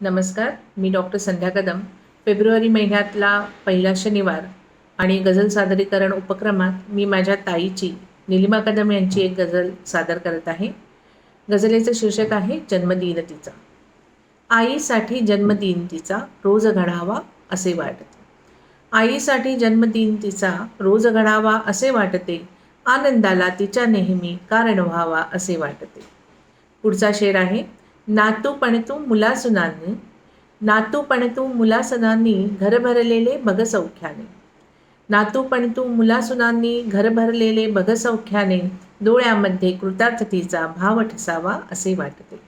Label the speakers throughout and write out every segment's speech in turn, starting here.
Speaker 1: नमस्कार मी डॉक्टर संध्या कदम. फेब्रुवारी महिन्यातला पहिला शनिवार आणि गझल सादरीकरण उपक्रमात मी माझ्या ताईची निलिमा कदम यांची एक गझल सादर करत आहे. गझलेचं शीर्षक आहे जन्मदिन तिचा. आईसाठी जन्मदिन तिचा रोज घडावा असे वाटते. आईसाठी जन्मदिन तिचा रोज घडावा असे वाटते. आनंदाला तिच्या नेहमी कारण व्हावा असे वाटते. पुढचा शेर आहे नातू पणतू मुलासुनांनी नातू पणतू मुलासनांनी घर भरलेले बगसौख्याने नातू पणतू मुलासुनांनी घर भरलेले बगसौख्याने डोळ्यामध्ये कृतार्थतेचा भाव ठसावा असे वाटते.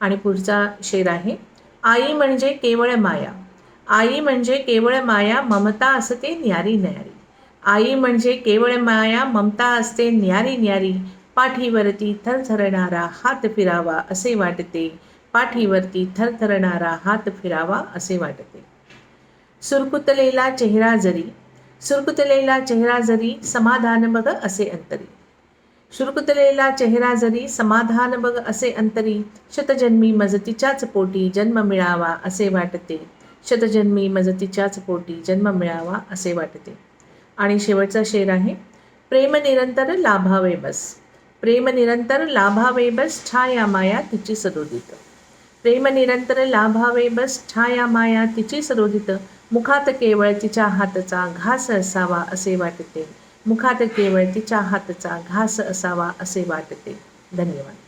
Speaker 1: आणि पुढचा शेर आहे आई म्हणजे केवळ माया. आई म्हणजे केवळ माया ममता असते न्यारी न्यारी. आई म्हणजे केवळ माया ममता असते न्यारी न्यारी. पाठीवरती थरथरणारा हात फिरावा असे वाटते. पाठीवरती थरथरणारा हात फिरावा असे वाटते. सुरकुतलेला चेहरा जरी सुरकुतलेला चेहरा जरी समाधान बघ असे अंतरी. सुरकुतलेला चेहरा जरी समाधान बघ असे अंतरी शतजन्मी मजतीच्याच पोटी जन्म मिळावा असे वाटते. शतजन्मी मजतीच्याच पोटी जन्म मिळावा असे वाटते. आणि शेवटचा शेर आहे प्रेम निरंतर लाभावे बस. प्रेम निरंतर लाभावे बस छाया माया तिची सरोदित. प्रेम निरंतर लाभावे बस छाया माया तिची सरोदित. मुखात केवळ तिच्या हातचा घास असावा असे वाटते. मुखात केवळ तिच्या हातचा घास असावा असे वाटते. धन्यवाद.